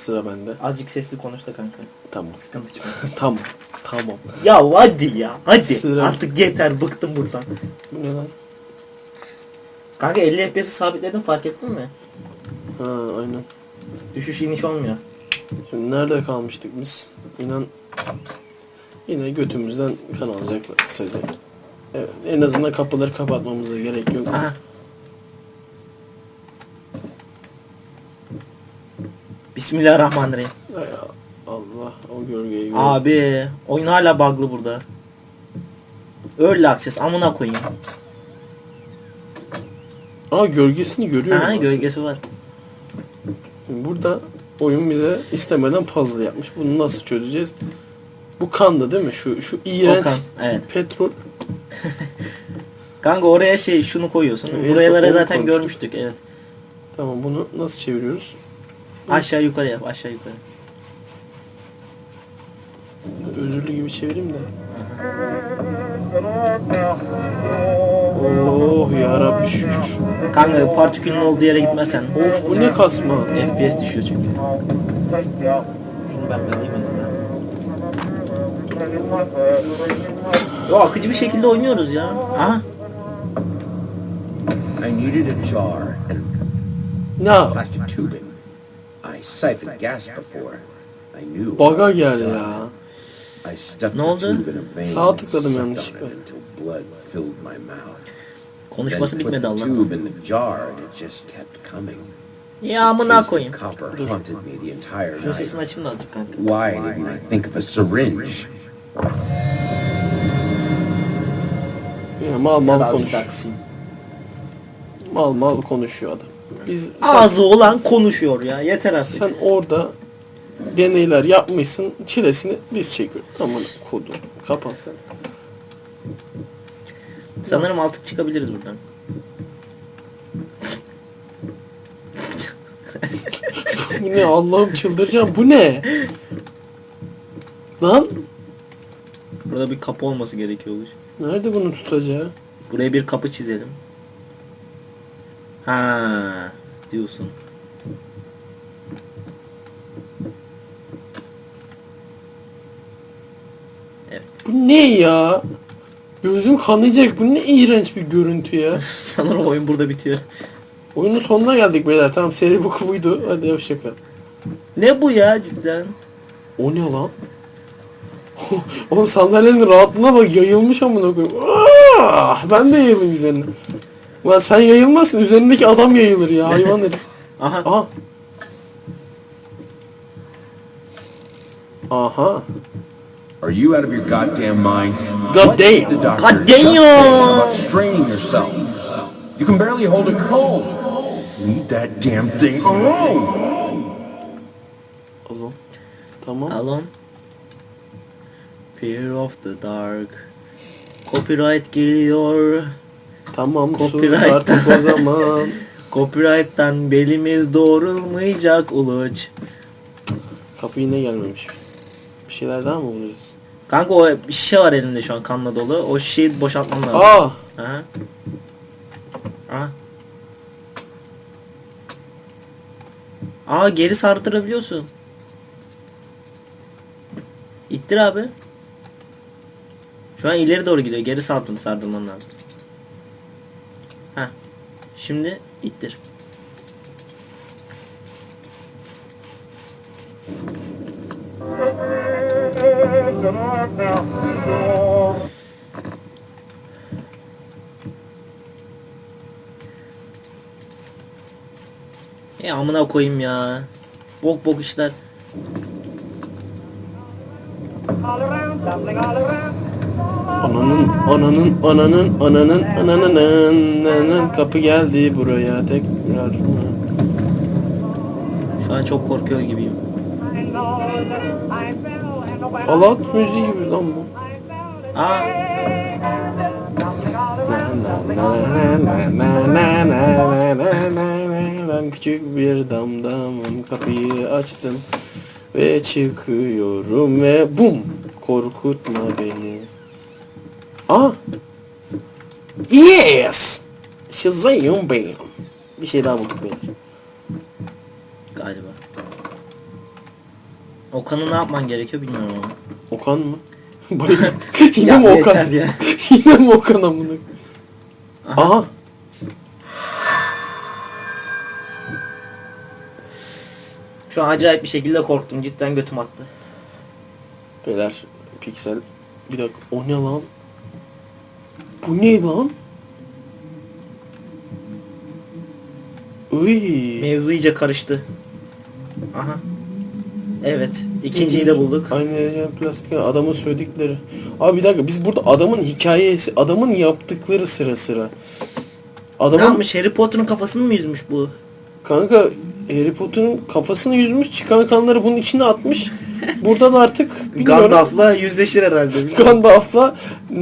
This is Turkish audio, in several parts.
sıra bende. Azıcık sesli konuş da kanka. Tamam. Sıkıntı çıkmasın. tamam. Tamam. ya hadi ya. Hadi. Sıra- Artık yeter. Bıktım buradan. Bu ne lan? Kanka 50 FPS'i sabitledim fark ettin mi? Ha aynen. Düşüş iniş olmuyor. Şimdi nerede kalmıştık biz? İnan yine götümüzden kan alacaklar kısaca. Evet, en azından kapıları kapatmamıza gerek yok. Aha. Bismillahirrahmanirrahim. Ay, Allah o gölgeyi gör. Abi oyun hala bug'lı burada. Early access amına koyayım. Aa gölgesini görüyorum. Ha gölgesi var. Şimdi burada oyun bize istemeden puzzle yapmış. Bunu nasıl çözeceğiz? Bu kandı değil mi? Şu şu iğrenç Okan, evet. petrol. Kanka oraya şey şunu koyuyorsun. Evet, Buraları zaten konuştuk. görmüştük evet. Tamam bunu nasıl çeviriyoruz? Aşağı yukarı yap aşağı yukarı. Özürlü gibi çevireyim de. Oh ya Rabbi şükür. Kanka partikülün olduğu yere gitmesen. Of bu ne kasma. FPS düşüyor çünkü. Şunu ben elimden. Yo akıcı bir şekilde oynuyoruz ya. Aha. I needed a jar and Ne? plastic tubing. I siphoned gas before. I knew. Baga gel ya. I stuck Ne the oldu? tube in a vein Sağa and tıkladım sucked on yanlışlıkla. it until blood filled my mouth. Konuşması Then put bitmedi the Allah'ım. tube in the jar and it just kept coming. Ya amına Taste of koyayım. Copper haunted me the entire Şunun sesini night. açayım da azıcık kanka. Why didn't I think of a syringe? Ya mal Ya da mal azıcık kısayım. Mal mal konuşuyor adam. Biz sen, Ağzı olan konuşuyor ya. Yeter artık. sen orada deneyler yapmışsın. Çilesini biz çekiyoruz. Aman kodu. Kapat sen. Sanırım artık çıkabiliriz buradan. Bu ne Allah'ım çıldıracağım. Bu ne? Lan Burada bir kapı olması gerekiyormuş. nerede bunu tutacağı? Buraya bir kapı çizelim. Ha diyorsun. Bu ne ya? Gözüm kanayacak. Bu ne iğrenç bir görüntü ya. Sanırım oyun burada bitiyor. Oyunun sonuna geldik beyler. Tamam seri bu buydu. Hadi hoşçakal. Ne bu ya cidden? O ne lan? Oğlum sandalyenin rahatlığına bak yayılmış amına koyayım. Ah, ben de yayılayım üzerine. Lan sen yayılmazsın üzerindeki adam yayılır ya hayvan herif. Aha. Aha. Aha. Are you out of your goddamn mind? God damn. God damn. about straining yourself. You can barely hold a comb. Leave that damn thing alone. Oğlum. Tamam. Alon. Fear of the dark. Copyright geliyor. Tamam sus Copyright. artık o zaman. Copyright'tan belimiz doğrulmayacak uluç. Kapı yine gelmemiş. Bir şeyler daha mı bulacağız? Kanka o bir şişe var elinde şu an kanla dolu. O şişeyi boşaltman lazım. Aa! Aha. Aha. Aa geri sardırabiliyorsun. İttir abi. Şu an ileri doğru gidiyor. Geri sardır, sardırman lazım. Şimdi ittir. Ya amına koyayım ya. Bok bok işler. Ananın, ananın, ananın, ananın, ananın, ananın kapı geldi buraya tekrar. Şu an çok korkuyor gibiyim. Halat müziği gibi lan bu. Aa. Ben küçük bir damdamım kapıyı açtım ve çıkıyorum ve bum korkutma beni. Aa! Yes! Shazam bam. Bir şey daha bulduk beyler. Galiba. Okan'ı ne yapman gerekiyor bilmiyorum ama. Okan mı? Bay- Yine mi Okan? yeter ya. Yine mi Okan amına? Aha. Aha. Şu an acayip bir şekilde korktum. Cidden götüm attı. Beyler piksel. Bir dakika o ne lan? Bu ne lan? Iy. Mevzu iyice karıştı. Aha. Evet. ikinciyi de bulduk. Aynı yani plastik adamın söyledikleri. Abi bir dakika biz burada adamın hikayesi, adamın yaptıkları sıra sıra. Ne Adamın yapmış? Harry Potter'ın kafasını mı yüzmüş bu? kanka Harry Potter'ın kafasını yüzmüş, çıkan kanları bunun içine atmış. Burada da artık bilmiyorum. Gandalf'la yüzleşir herhalde. bilmiyorum. Gandalf'la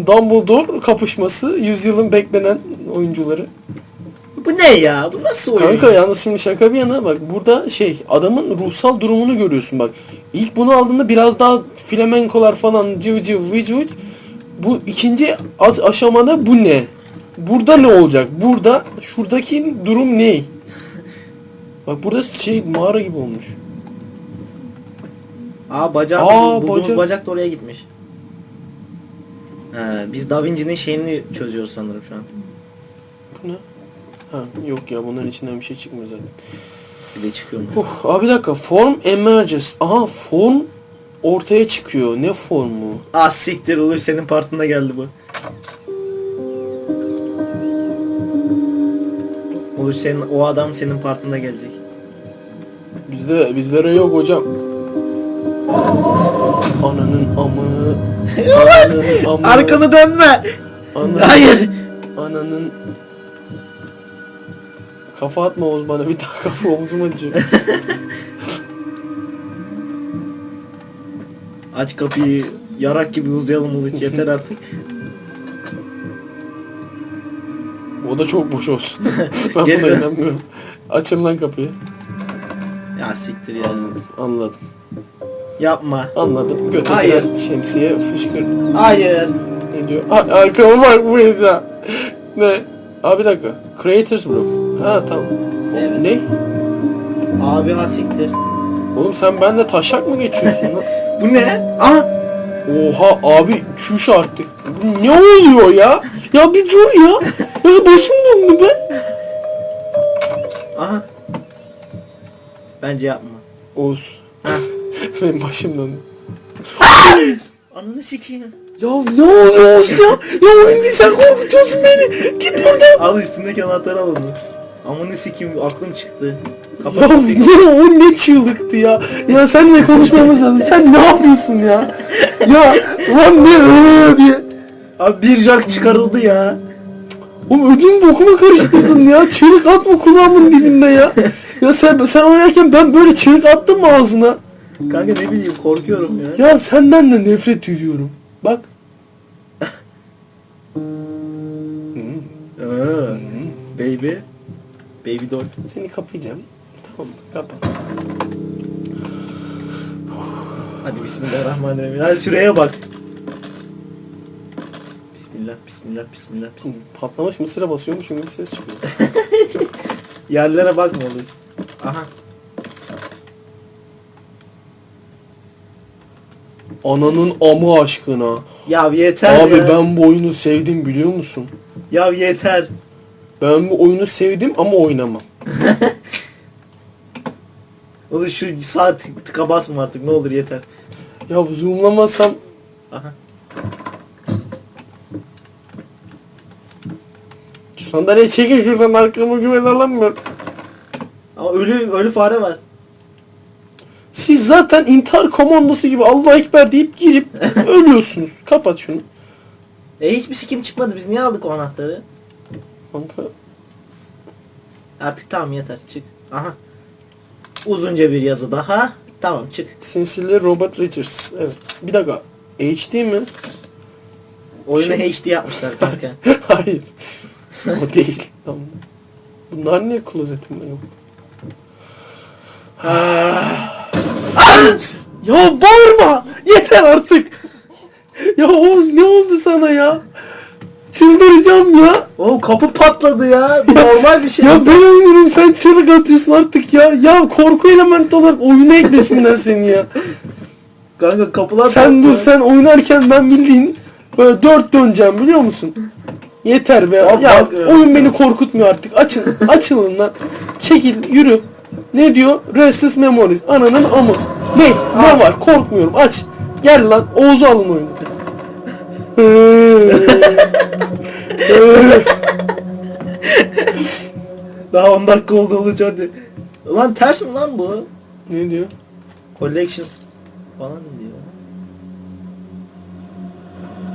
Dumbledore kapışması yüzyılın beklenen oyuncuları. bu ne ya? Bu nasıl oyun? Kanka yalnız şimdi şaka bir yana bak burada şey adamın ruhsal durumunu görüyorsun bak. İlk bunu aldığında biraz daha flamenkolar falan cıv cıv vıc vıc. Bu ikinci az aşamada bu ne? Burada ne olacak? Burada şuradaki durum ne? Bak burada şey mağara gibi olmuş. Aa bacağı Aa, bulduğumuz bacak. bacak da oraya gitmiş. He, biz Da Vinci'nin şeyini çözüyoruz sanırım şu an. Bu ne? Ha yok ya bunların içinden bir şey çıkmıyor zaten. Bir de çıkıyormuş. Uh, abi bir dakika form emerges. Aha form ortaya çıkıyor. Ne formu? Ah siktir olur senin partında geldi bu. Olur senin o adam senin partında gelecek. Bizde bizlere yok hocam. Ananın amı. Ananın amı. Arkanı dönme. Ananın, Hayır. Ananın. Kafa atma Oğuz bana bir daha kafa omzum acıyor. Aç kapıyı. Yarak gibi uzayalım Uluç yeter artık. O da çok boş olsun. ben Gel buna inanmıyorum. Açın lan kapıyı. Ya siktir ya. Anladım. Anladım. Yapma. Anladım. Götürdüler Hayır. şemsiye fışkır. Hayır. Ne diyor? Ha, arkama bak bu ya. Ne? Abi bir dakika. Creators Block. Ha tamam. Evet. Ne? Abi ha siktir. Oğlum sen benimle taşak mı geçiyorsun lan? Bu ne? Aha. Oha abi çüş artık. Bu ne oluyor ya? Ya bir dur ya. Ya başım döndü be. Aha. Bence yapma. Oğuz. Benim başım döndü. Ananı sikeyim. Ya ne oluyor Oğuz ya? Ya değil sen korkutuyorsun beni. Git buradan. Al üstündeki anahtarı al onu. Amanı sikeyim aklım çıktı. Kapat Ya ne o ne çığlıktı ya. Ya seninle konuşmamız lazım. Sen ne yapıyorsun ya? Ya lan ne ıı diye. Abi bir jack çıkarıldı ya. Oğlum ödüm bokuma karıştırdın ya. Çığlık atma kulağımın dibinde ya. Ya sen sen oynarken ben böyle çığlık attım mı ağzına? Kanka ne bileyim korkuyorum ya. Ya senden de nefret ediyorum. Bak. Aa, baby. Baby doll. Seni kapayacağım. Tamam mı? Kapat. Hadi bismillahirrahmanirrahim. Hadi süreye bak. Bismillah, bismillah, bismillah, bismillah. Patlamış mısıra basıyormuş çünkü bir ses çıkıyor. Yerlere bakma olur. Aha. Ananın amı aşkına. Ya yeter Abi ya. ben bu oyunu sevdim biliyor musun? Ya yeter. Ben bu oyunu sevdim ama oynamam. Olur şu saat tıka basma artık ne olur yeter. Ya zoomlamasam Aha. şu sandalyeyi çekin şuradan arkamı güven alamıyorum. Ama ölü ölü fare var. Siz zaten intihar komandosu gibi Allah Ekber deyip girip ölüyorsunuz. Kapat şunu. E hiçbir sikim çıkmadı biz niye aldık o anahtarı? Kanka. Artık tamam yeter çık. Aha. Uzunca bir yazı daha. Tamam çık. Sinsili Robert Richards. Evet. Bir dakika. HD mi? Oyunu Şey- HD yapmışlar kanka. Hayır. O değil. Tamam. Bunlar niye klozetimde yok? ya bağırma! Yeter artık! Ya Oğuz ne oldu sana ya? Çıldıracağım ya. Oğlum kapı patladı ya. Normal bir şey. Ya ben oynuyorum sen çığlık atıyorsun artık ya. Ya korku elementi olarak oyuna eklesinler seni ya. Kanka kapılar Sen dur sen oynarken ben bildiğin böyle dört döneceğim biliyor musun? Yeter be. Ya evet. oyun beni korkutmuyor artık. Açın. açılın lan. Çekil yürü. Ne diyor? Restless Memories. Ananın amı. Ne? Ne var? Korkmuyorum. Aç. Gel lan. Oğuz'u alın oyunu. Daha 10 dakika oldu Uluç hadi. Lan ters mi lan bu? ne diyor? Collection falan diyor.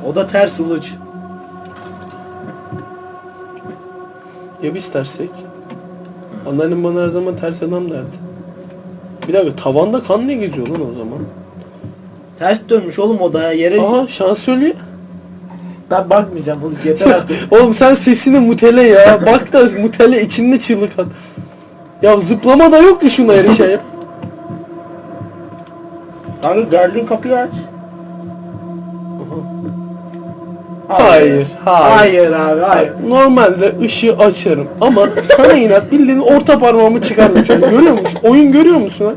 O da ters Uluç. Ya biz tersek? Anneannem bana her zaman ters adam derdi. Bir dakika tavanda kan ne geziyor lan o zaman? Ters dönmüş oğlum o da yere. Aha şansölye. Ben bakmayacağım Uluç yeter artık. Oğlum sen sesini mutele ya. Bak da mutele içinde çığlık at. Ya zıplama da yok ki şuna erişeyim. Kanka geldiğin kapıyı aç. Hayır, hayır. Hayır abi hayır. Normalde ışığı açarım ama sana inat bildiğin orta parmağımı çıkardım şu an. Görüyor musun? Oyun görüyor musun ha?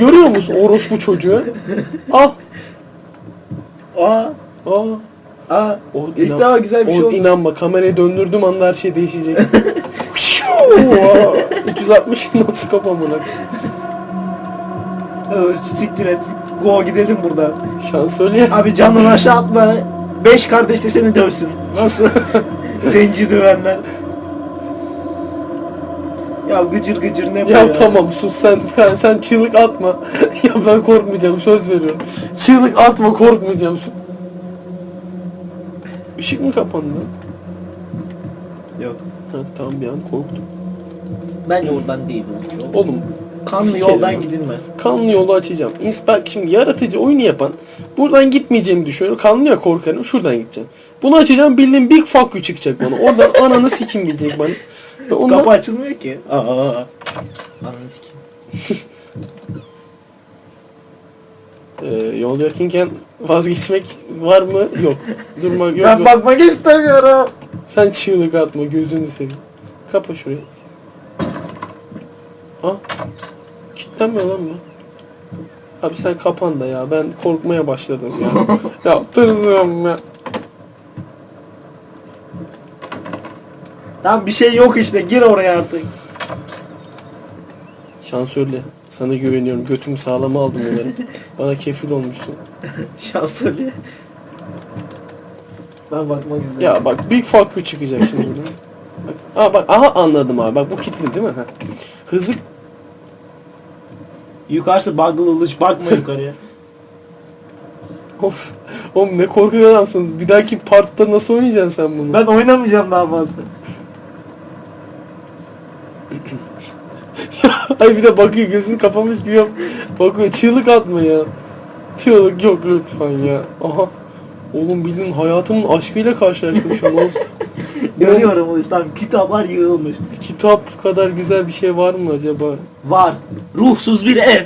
Görüyor musun orospu çocuğu? Al. Aa, Aa. aa. O İlk defa güzel bir şey o oldu. inanma kamerayı döndürdüğüm anda her şey değişecek. Şuu! 360 nasıl kapamına. Uluç siktir et. Go gidelim buradan. Şansölye. Abi canını aşağı atma. Beş kardeş de seni dövsün. Nasıl? Zenci dövenler. Ya gıcır gıcır ne bu ya? Ya tamam sus sen, sen sen çığlık atma. ya ben korkmayacağım söz veriyorum. Çığlık atma korkmayacağım. Işık mı kapandı? Yok. Ha, tamam bir an korktum. Bence oradan değil. Oğlum Kanlı Sikerim yoldan ben. gidilmez. kanlı yolu açacağım. Bak şimdi yaratıcı oyunu yapan buradan gitmeyeceğimi düşünüyor. Kanlı ya korkarım şuradan gideceğim. Bunu açacağım bildiğin big fuck you çıkacak bana. Oradan ananı sikim diyecek bana. Ve ondan... Kapı açılmıyor ki. Aa. Ananı sikeyim. Ee, yol yakınken vazgeçmek var mı? Yok. Durmak yok. Ben yok. bakmak istemiyorum. Sen çığlık atma gözünü seveyim. Kapa şurayı. Ha? Kilitlenmiyor lan bu. Abi sen kapan da ya ben korkmaya başladım ya. ya tırsıyorum ya. Tamam bir şey yok işte gir oraya artık. Şansölye. Sana güveniyorum. Götümü sağlama aldım umarım. Bana kefil olmuşsun. Şans söyle. Ben bakmak istedim. Ya bak Big Fuck You çıkacak şimdi. Bak. Aa bak aha anladım abi. Bak bu kilitli değil mi? Ha. Hızlı Yukarısı bug'lı ılıç bakma yukarıya. Of, oğlum ne korkak adamsın. Bir dahaki partta nasıl oynayacaksın sen bunu? ben oynamayacağım daha fazla. Ay bir de bakıyor gözünü kapamış gibi yap. Bakıyor çığlık atma ya. Çığlık yok lütfen ya. Aha. Oğlum bildiğin hayatımın aşkıyla karşılaştım şu an. Görüyorum tamam kitaplar yığılmış. Kitap kadar güzel bir şey var mı acaba? Var. Ruhsuz bir ev.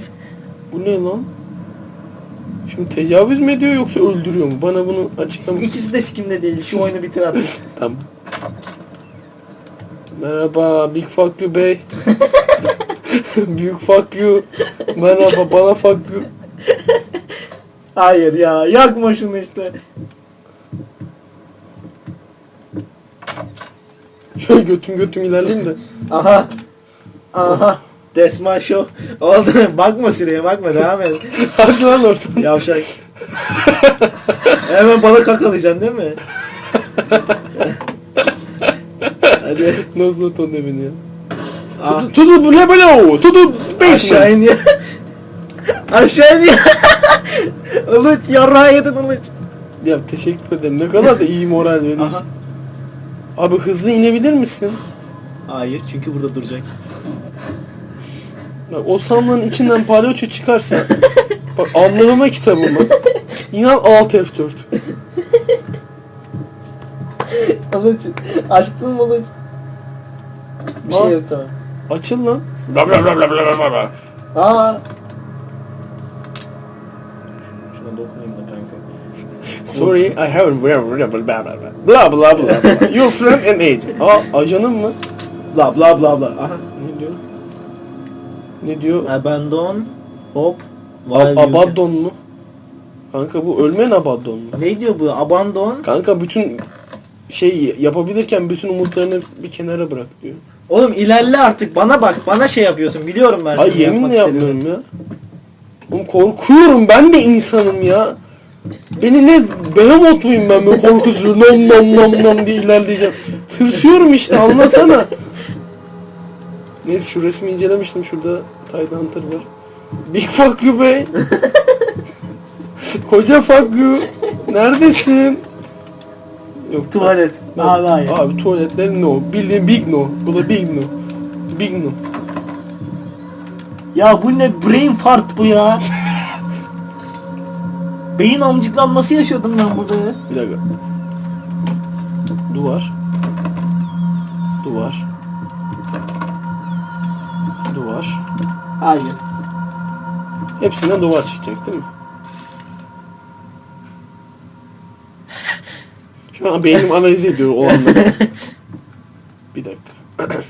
Bu ne lan? Şimdi tecavüz mü ediyor yoksa öldürüyor mu? Bana bunu açıklama. İkisi de sikimde değil. Şu oyunu bitir artık. Tamam. Merhaba Big Fuck You Bey. Büyük fuck you. Merhaba bana fuck you. Hayır ya yakma şunu işte. Şöyle götüm götüm ilerleyeyim de. Aha. Aha. Desma Show. Oldu. bakma süreye bakma devam et. Hadi lan oradan. Yavşak. Hemen bana kakalayacaksın değil mi? Hadi. Nasıl ton beni ya? Ah, To the level To the aşağı basement. in ya. aşağı in ya. Yarrağı yedin Uluç. Ya teşekkür ederim. Ne kadar da iyi moral veriyorsun. Abi hızlı inebilir misin? Hayır çünkü burada duracak. Bak, o sandığın içinden palyaço çıkarsa bak anlamama kitabıma inan alt F4. Uluç açtın mı Uluç? Bir Aa. şey yok tamam. Açıl lan. Bla bla bla bla bla bla bla. Aa. Şuna dokunayım da kanka. Sorry I haven't blah blah blah blah blah blah blah Your friend and agent. Oh, Aa ajanım mı? Bla bla bla bla. Aha ne diyor? Ne diyor? Abandon hop Ab Abaddon mu? Kanka bu ölmen Abaddon mu? Ne diyor bu? Abandon? Kanka bütün şey yapabilirken bütün umutlarını bir kenara bırak diyor. Oğlum ilerle artık bana bak bana şey yapıyorsun biliyorum ben. Ay yeminle yapmıyorum ya. Oğlum korkuyorum ben de insanım ya. Beni ne Behemoth muyum ben böyle korkusuz nom nom nom nom diye ilerleyeceğim. Tırsıyorum işte anlasana. Neyse şu resmi incelemiştim şurada Titan Hunter var. Big fuck you be. Koca fuck you. Neredesin? Yok. Tuvalet. Ben- Abi hayır. Abi tuvaletler no. Bildiğin big no. Bu da big no. Big no. Ya bu ne brain fart bu ya. Beyin amcıklanması yaşadım ben burada ya. Bir dakika. Duvar. Duvar. Duvar. Hayır. Hepsinden duvar çıkacak değil mi? Şu an beynim analiz ediyor o anları. Bir dakika.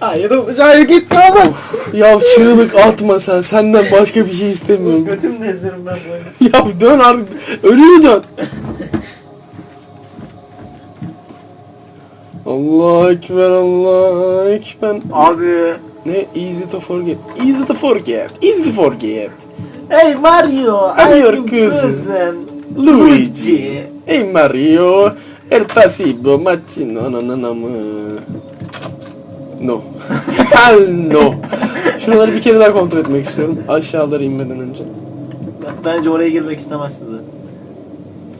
Hayır hayır git ama. Ya çığlık atma sen. Senden başka bir şey istemiyorum. Götümle ezerim ben böyle. ya dön artık. Ölüyü dön. Allah ekber Allah ekber. Abi. Ne? Easy to forget. Easy to forget. Easy to forget. Hey Mario. I'm your cousin. Luigi. Hey Mario. El pasivo macino nananamı. No. No. Şuraları bir kere daha kontrol etmek istiyorum. Aşağılara inmeden önce. Bence oraya girmek istemezsiniz.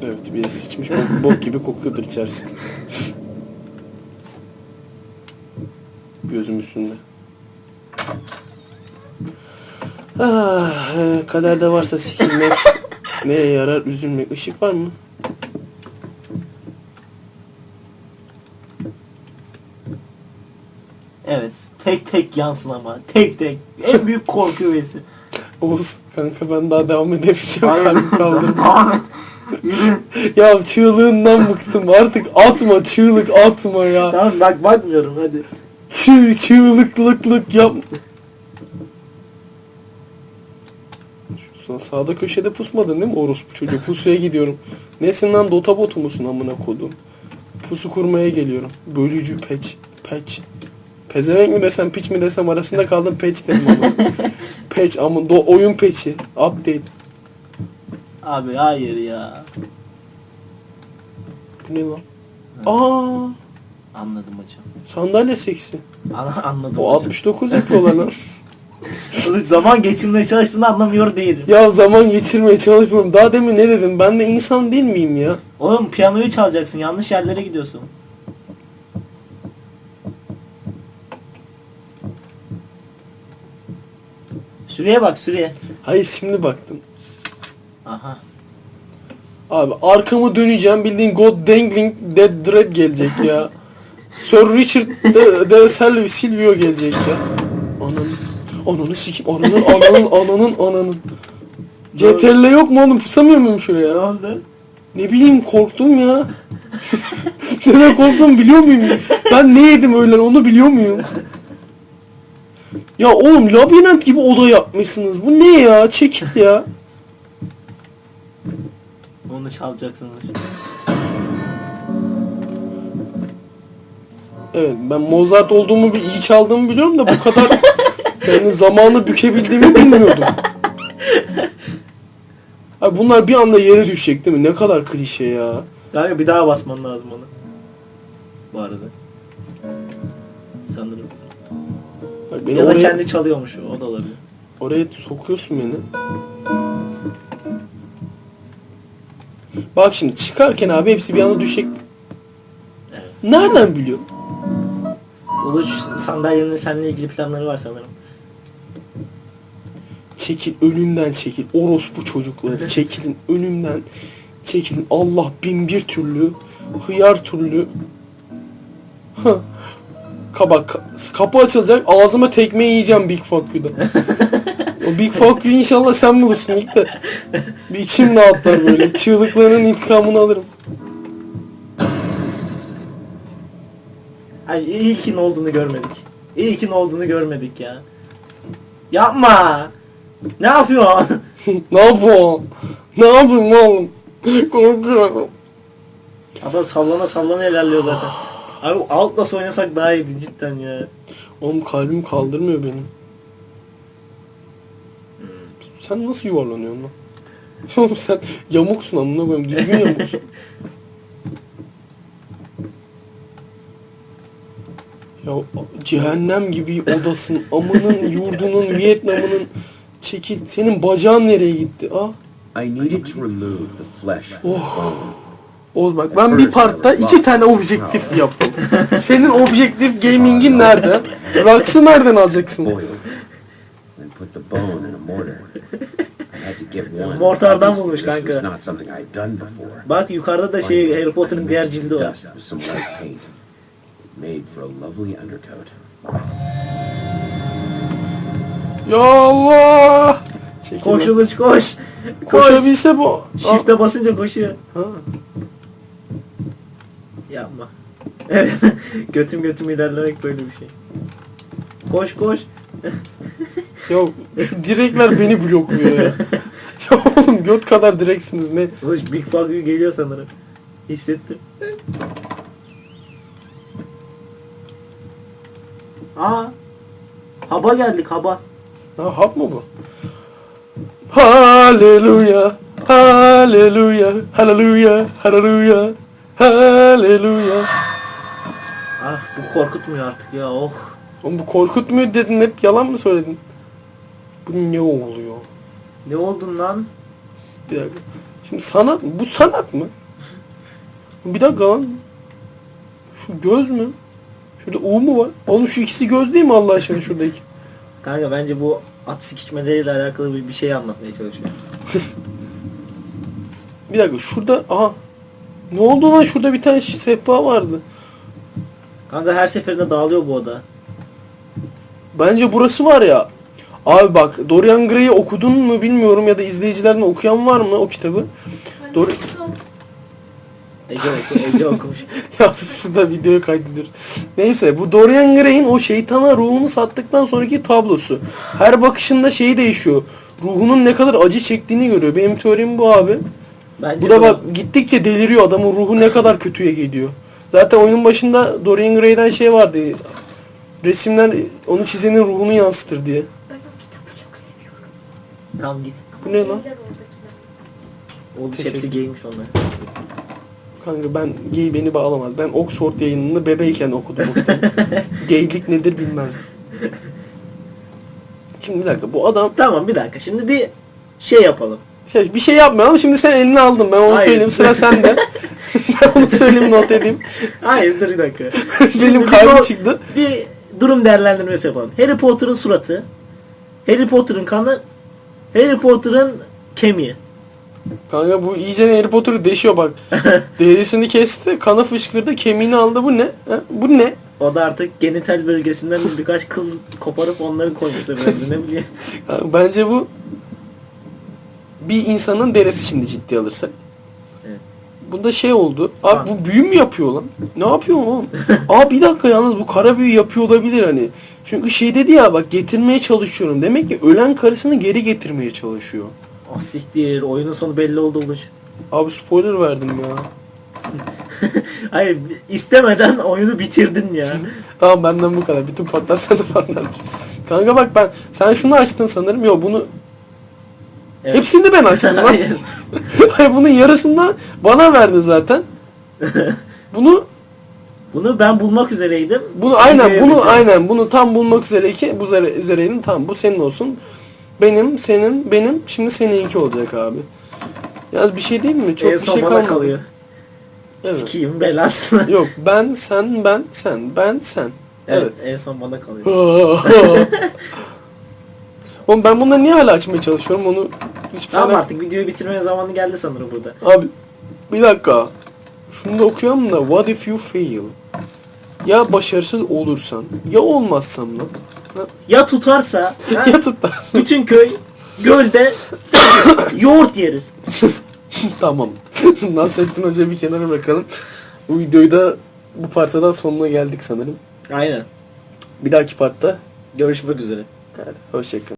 Evet bir sıçmış bok, bok gibi kokuyordur içerisi. Gözüm üstünde. Ah, e, kaderde varsa sikilmek neye yarar üzülmek. Işık var mı? Evet. Tek tek yansın ama. Tek tek. En büyük korku üyesi. Oğuz kanka ben daha devam edemeyeceğim Hayır. kalbim kaldırdı. Devam et. Yürü. ya çığlığından bıktım artık atma çığlık atma ya. Tamam bak bakmıyorum hadi. Çığ, çığlıklıklık yap. Şu sa- sağda köşede pusmadın değil mi orospu çocuğu? Pusuya gidiyorum. Nesin lan dota botu musun amına kodum? Pusu kurmaya geliyorum. Bölücü peç. Peç. Pezevenk mi desem piç mi desem arasında kaldım peç dedim ama. peç ama do oyun peçi. Update. Abi hayır ya. Bu ne lan? Aa, Anladım hocam. sandalye seksi. Ana, anladım O hocam. 69 yapıyorlar lan. Zaman geçirmeye çalıştığını anlamıyor değilim. Ya zaman geçirmeye çalışmıyorum. Daha demin ne dedim? Ben de insan değil miyim ya? Oğlum piyanoyu çalacaksın. Yanlış yerlere gidiyorsun. Süreye bak süreye. Hayır şimdi baktım. Aha. Abi arkamı döneceğim bildiğin God Dangling Dead Dread gelecek ya. Sir Richard de, de Silvio, Silvio gelecek ya. Ananı. Ananı sikim. Ananın ananın ananın ananın. CTRL yok mu oğlum? Pusamıyor muyum Ne şuraya? oldu? Ne bileyim korktum ya. Neden korktum biliyor muyum? Ben ne yedim öyle onu biliyor muyum? Ya oğlum labirent gibi oda yapmışsınız. Bu ne ya? Çekil ya. Onu çalacaksın. Evet ben Mozart olduğumu bir iyi çaldığımı biliyorum da bu kadar yani zamanı bükebildiğimi bilmiyordum. Abi bunlar bir anda yere düşecek değil mi? Ne kadar klişe ya. Kanka bir daha basman lazım onu. Bu arada. Bak beni ya da oraya, kendi çalıyormuş o, da olabilir. oraya sokuyorsun beni. Bak şimdi çıkarken abi hepsi bir anda düşecek. Evet. Nereden biliyor? Uluç sandalyenin seninle ilgili planları var sanırım. Çekil önümden çekil. Orospu çocukları çekilin önümden. Çekilin. Allah bin bir türlü. Hıyar türlü. Kabak. Kapı açılacak. Ağzıma tekme yiyeceğim Big Fuck You'da. o Big Fuck You inşallah sen bulursun ilk de. Bir içim rahatlar böyle. Çığlıklarının intikamını alırım. Ay iyi ki ne olduğunu görmedik. İyi ki ne olduğunu görmedik ya. Yapma. Ne yapıyorsun? ne yapıyorsun? Ne yapayım oğlum? Korkuyorum. Adam sallana sallana ilerliyor zaten. Abi nasıl oynasak daha iyiydi cidden ya. Oğlum kalbim kaldırmıyor benim. Sen nasıl yuvarlanıyorsun lan? Oğlum sen yamuksun amına koyayım. Düzgün yamuksun. ya cehennem gibi odasın. Amının yurdunun Vietnam'ının çekil. Senin bacağın nereye gitti? Ah. I needed to remove the flesh from Oğlum bak ben bir partta iki tane objektif yaptım. Senin objektif gaming'in nerede? Rox'ı nereden alacaksın? Boiled. Then put the bone in a mortar. I had to get one. Mortardan bulmuş this was kanka. not something I'd done before. Bak yukarıda da şey Harry Potter'ın diğer cildi var. Dust with some white paint. Made for a lovely undercoat. Ya Allah! Çekil lan. Koş Uluç koş. Koş. Koşabilse bu. Shift'e basınca koşuyor. Ha. Yapma. Evet. götüm götüm ilerlemek böyle bir şey. Koş koş. Ya şu direkler beni blokluyor ya. ya oğlum göt kadar direksiniz ne? Uluç Big Fuck You geliyor sanırım. Hissettim. Aa. Haba geldik haba. Ha hap mı bu? Haleluya. Haleluya. Haleluya. Haleluya. Haleluya. Ah bu korkutmuyor artık ya oh. Oğlum bu korkutmuyor dedin hep yalan mı söyledin? Bu ne oluyor? Ne oldun lan? Bir dakika. Şimdi sanat bu sanat mı? Bir dakika lan. Şu göz mü? Şurada U mu var? Oğlum şu ikisi göz değil mi Allah aşkına şuradaki? Kanka bence bu at sikişmeleriyle alakalı bir, bir şey anlatmaya çalışıyor. Bir dakika şurada aha. Ne oldu lan şurada bir tane sehpa vardı. Kanka her seferinde dağılıyor bu oda. Bence burası var ya. Abi bak Dorian Gray'i okudun mu bilmiyorum ya da izleyicilerden okuyan var mı o kitabı? Dor Ece, oku, Ece okumuş. ya şurada videoyu kaydediyoruz. Neyse bu Dorian Gray'in o şeytana ruhunu sattıktan sonraki tablosu. Her bakışında şeyi değişiyor. Ruhunun ne kadar acı çektiğini görüyor. Benim teorim bu abi. Bence Bu da bak gittikçe deliriyor adamın ruhu ne kadar kötüye gidiyor. Zaten oyunun başında Dorian Gray'den şey vardı. Resimler onu çizenin ruhunu yansıtır diye. Ben o kitabı çok seviyorum. Tamam git. Bu ne lan? Oldu hepsi giymiş onlar. Kanka ben gay beni bağlamaz. Ben Oxford yayınını bebeyken okudum o kitabı. Gaylik nedir bilmezdim. Şimdi bir dakika bu adam Tamam bir dakika şimdi bir şey yapalım. Şey, bir şey yapmıyor ama şimdi sen elini aldın ben onu Hayır. söyleyeyim sıra sende. ben onu söyleyeyim not edeyim. Hayır dur bir dakika. Benim o- çıktı. Bir durum değerlendirmesi yapalım. Harry Potter'ın suratı, Harry Potter'ın kanı, Harry Potter'ın kemiği. Kanka bu iyice Harry Potter'ı deşiyor bak. Derisini kesti, kanı fışkırdı, kemiğini aldı. Bu ne? Ha? Bu ne? O da artık genital bölgesinden birkaç kıl koparıp onları koymuşlar ne bileyim. Bence bu bir insanın derisi şimdi ciddi alırsak. Evet. Bunda şey oldu. Abi bu büyü mü yapıyor lan? Ne yapıyor oğlum? Aa bir dakika yalnız bu kara büyü yapıyor olabilir hani. Çünkü şey dedi ya bak getirmeye çalışıyorum. Demek ki ölen karısını geri getirmeye çalışıyor. Ah siktir oyunun sonu belli oldu uluş. Abi spoiler verdim ya. Hayır istemeden oyunu bitirdin ya. Tamam benden bu kadar. Bütün patlar sende patlar. Kanka bak ben sen şunu açtın sanırım. Yok bunu Evet. hepsini ben açtım lan. Hayır. Hayır bunun yarısını bana verdin zaten. Bunu Bunu ben bulmak üzereydim. bunu aynen bunu aynen bunu tam bulmak üzereyken bu üzere, üzereydim. Tamam bu senin olsun. Benim, senin, benim. Şimdi seninki olacak abi. Yalnız bir şey değil mi? Çok en bir şey kalmadı. kalıyor. Evet. Sikiyim belasını. Yok ben, sen, ben, sen, ben, sen. evet. en son bana kalıyor. Oğlum ben bunları niye hala açmaya çalışıyorum onu hiç Tamam artık videoyu bitirmeye zamanı geldi sanırım burada. Abi bir dakika. Şunu da okuyalım da what if you fail? Ya başarısız olursan ya olmazsam lan. Ha, Ya tutarsa ha, ya tutarsın. bütün köy gölde yoğurt yeriz. tamam. Nasrettin Hoca bir kenara bırakalım. Bu videoyu da bu partadan sonuna geldik sanırım. Aynen. Bir dahaki partta Görüşmek üzere. hadi hoşçakalın.